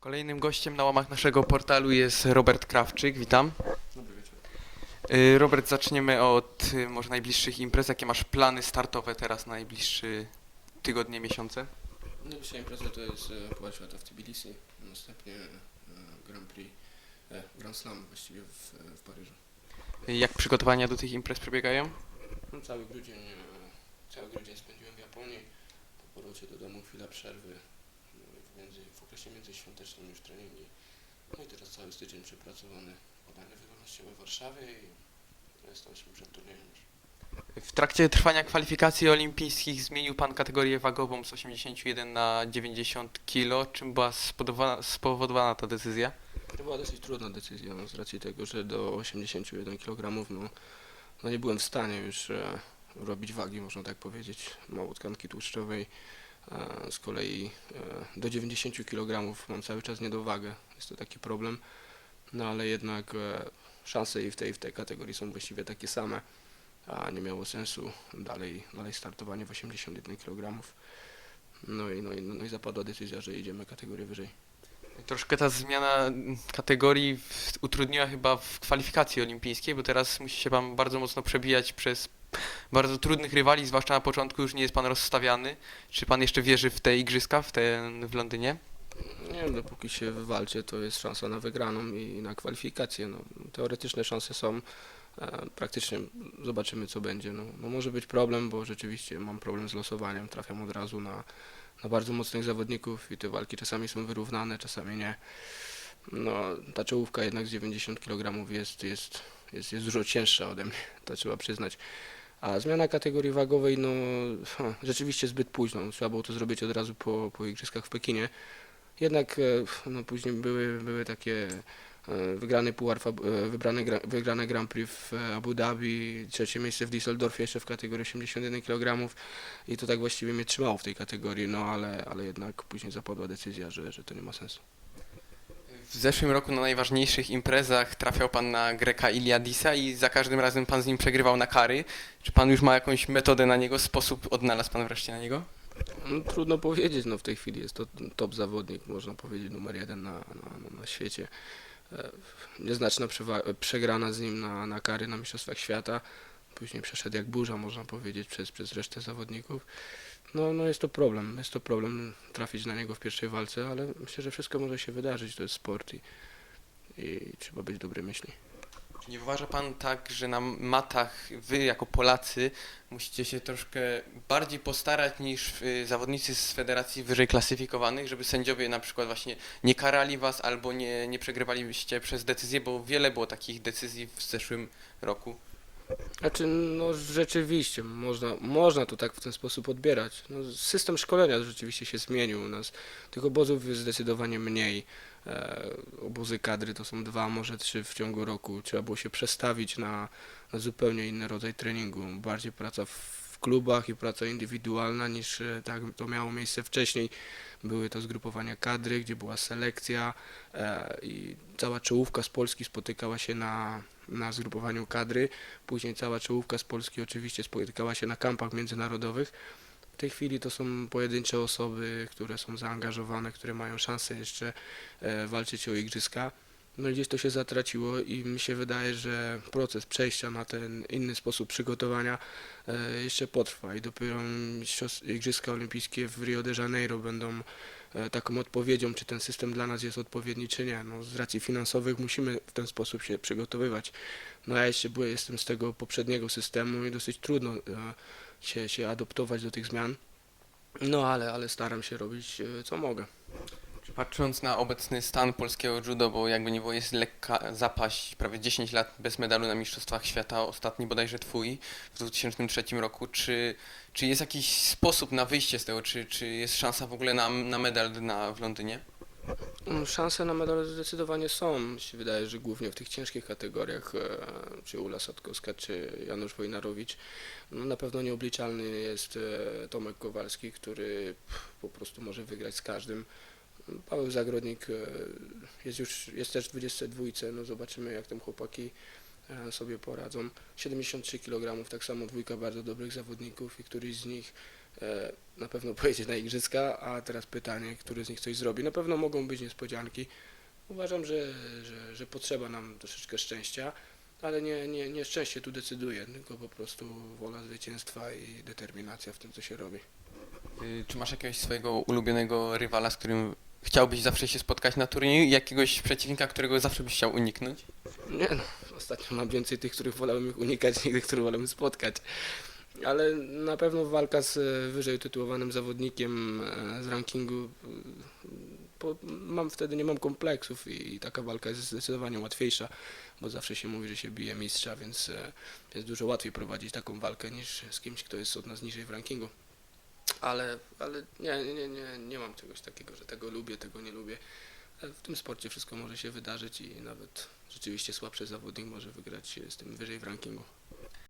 Kolejnym gościem na łamach naszego portalu jest Robert Krawczyk. Witam. Dobry wieczór. Robert, zaczniemy od y, może najbliższych imprez. Jakie masz plany startowe teraz na najbliższy tygodnie, miesiące? Najbliższa impreza to jest e, Puchar Świata w Tbilisi, następnie e, Grand Prix, e, Grand Slam właściwie w, w Paryżu. Jak przygotowania do tych imprez przebiegają? No, cały grudzień, cały grudzień spędziłem w Japonii, po powrocie do domu chwila przerwy, no, między, w okresie międzyświątecznym już treningi. No i teraz cały styczeń przepracowany badania wydolnościowe w Warszawie i teraz jesteśmy przed turniejem już. W trakcie trwania kwalifikacji olimpijskich zmienił Pan kategorię wagową z 81 na 90 kg. Czym była spowodowana, spowodowana ta decyzja? To była dosyć trudna decyzja, no, z racji tego, że do 81 kg no, no nie byłem w stanie już e, robić wagi, można tak powiedzieć, mało tkanki tłuszczowej. E, z kolei e, do 90 kg mam cały czas niedowagę, jest to taki problem, no ale jednak e, szanse i w tej, w tej kategorii są właściwie takie same, a nie miało sensu dalej, dalej startowanie w 81 kg. No i, no, i, no i zapadła decyzja, że idziemy kategorię wyżej. Troszkę ta zmiana kategorii utrudniła chyba w kwalifikacji olimpijskiej, bo teraz musi się Pan bardzo mocno przebijać przez bardzo trudnych rywali, zwłaszcza na początku już nie jest Pan rozstawiany. Czy Pan jeszcze wierzy w te igrzyska w, ten, w Londynie? Nie wiem, dopóki się wywalczy, to jest szansa na wygraną i na kwalifikację. No, teoretyczne szanse są, e, praktycznie zobaczymy co będzie. No, no może być problem, bo rzeczywiście mam problem z losowaniem, trafiam od razu na, na bardzo mocnych zawodników i te walki czasami są wyrównane, czasami nie. No, ta czołówka jednak z 90 kg jest, jest, jest, jest dużo cięższa ode mnie, to trzeba przyznać. A zmiana kategorii wagowej, no rzeczywiście zbyt późno. Trzeba było to zrobić od razu po, po igrzyskach w Pekinie. Jednak e, no, później były, były takie e, wygrany fab- e, wybrane, gra- wygrane Grand Prix w Abu Dhabi, trzecie miejsce w Düsseldorfie jeszcze w kategorii 81 kg i to tak właściwie mnie trzymało w tej kategorii, no ale, ale jednak później zapadła decyzja, że, że to nie ma sensu. W zeszłym roku na najważniejszych imprezach trafiał Pan na Greka Iliadisa i za każdym razem Pan z nim przegrywał na kary. Czy Pan już ma jakąś metodę na niego, sposób odnalazł Pan wreszcie na niego? No, trudno powiedzieć, no w tej chwili jest to top zawodnik, można powiedzieć numer jeden na, na, na świecie. E, Nieznaczna przegrana z nim na, na kary na Mistrzostwach Świata. Później przeszedł jak burza, można powiedzieć, przez, przez resztę zawodników. No, no jest to problem, jest to problem trafić na niego w pierwszej walce, ale myślę, że wszystko może się wydarzyć, to jest sport i, i trzeba być dobrej myśli. Czy nie uważa Pan tak, że na matach Wy jako Polacy musicie się troszkę bardziej postarać niż y, zawodnicy z federacji wyżej klasyfikowanych, żeby sędziowie na przykład właśnie nie karali Was albo nie, nie przegrywalibyście przez decyzję, bo wiele było takich decyzji w zeszłym roku. Znaczy, no rzeczywiście, można, można to tak w ten sposób odbierać. No, system szkolenia rzeczywiście się zmienił u nas. Tych obozów jest zdecydowanie mniej. E, obozy kadry to są dwa, może trzy w ciągu roku. Trzeba było się przestawić na, na zupełnie inny rodzaj treningu. Bardziej praca w, klubach i praca indywidualna niż e, tak to miało miejsce wcześniej. Były to zgrupowania kadry, gdzie była selekcja e, i cała czołówka z Polski spotykała się na, na zgrupowaniu kadry. Później cała czołówka z Polski oczywiście spotykała się na kampach międzynarodowych. W tej chwili to są pojedyncze osoby, które są zaangażowane, które mają szansę jeszcze e, walczyć o igrzyska. No gdzieś to się zatraciło i mi się wydaje, że proces przejścia na ten inny sposób przygotowania e, jeszcze potrwa i dopiero Igrzyska Olimpijskie w Rio de Janeiro będą e, taką odpowiedzią, czy ten system dla nas jest odpowiedni, czy nie. No, z racji finansowych musimy w ten sposób się przygotowywać. No ja jeszcze byłem, jestem z tego poprzedniego systemu i dosyć trudno e, się, się adoptować do tych zmian. No ale, ale staram się robić co mogę. Patrząc na obecny stan polskiego judo, bo jakby nie było jest lekka zapaść, prawie 10 lat bez medalu na Mistrzostwach Świata, ostatni bodajże twój w 2003 roku, czy, czy jest jakiś sposób na wyjście z tego, czy, czy jest szansa w ogóle na, na medal na, w Londynie? Mm, Szanse na medal zdecydowanie są. Mi się wydaje, że głównie w tych ciężkich kategoriach, e, czy Ula Sadkowska, czy Janusz Wojnarowicz, no na pewno nieobliczalny jest e, Tomek Kowalski, który po prostu może wygrać z każdym. Paweł Zagrodnik e, jest już, jest też w 22, no zobaczymy jak tam chłopaki e, sobie poradzą. 73 kg, tak samo dwójka bardzo dobrych zawodników i któryś z nich e, na pewno pojedzie na igrzyska, a teraz pytanie, który z nich coś zrobi. Na pewno mogą być niespodzianki. Uważam, że, że, że potrzeba nam troszeczkę szczęścia, ale nie, nie, nie szczęście tu decyduje, tylko po prostu wola zwycięstwa i determinacja w tym, co się robi. Y, Czy masz jakiegoś swojego ulubionego rywala, z którym chciałbyś zawsze się spotkać na turnieju jakiegoś przeciwnika, którego zawsze byś chciał uniknąć? Nie no, ostatnio mam więcej tych, których wolałem ich unikać, niż tych, których wolałem spotkać. Ale na pewno walka z e, wyżej utytułowanym zawodnikiem e, z rankingu, e, mam wtedy nie mam kompleksów i, taka walka jest zdecydowanie łatwiejsza, bo zawsze się mówi, że się bije mistrza, więc jest dużo łatwiej prowadzić taką walkę niż z kimś, kto jest od nas niżej w rankingu. Ale, ale nie, nie, nie, nie, mam czegoś takiego, że tego lubię, tego nie lubię. W tym sporcie wszystko może się wydarzyć i nawet rzeczywiście słabszy zawodnik może wygrać z tym wyżej w rankingu.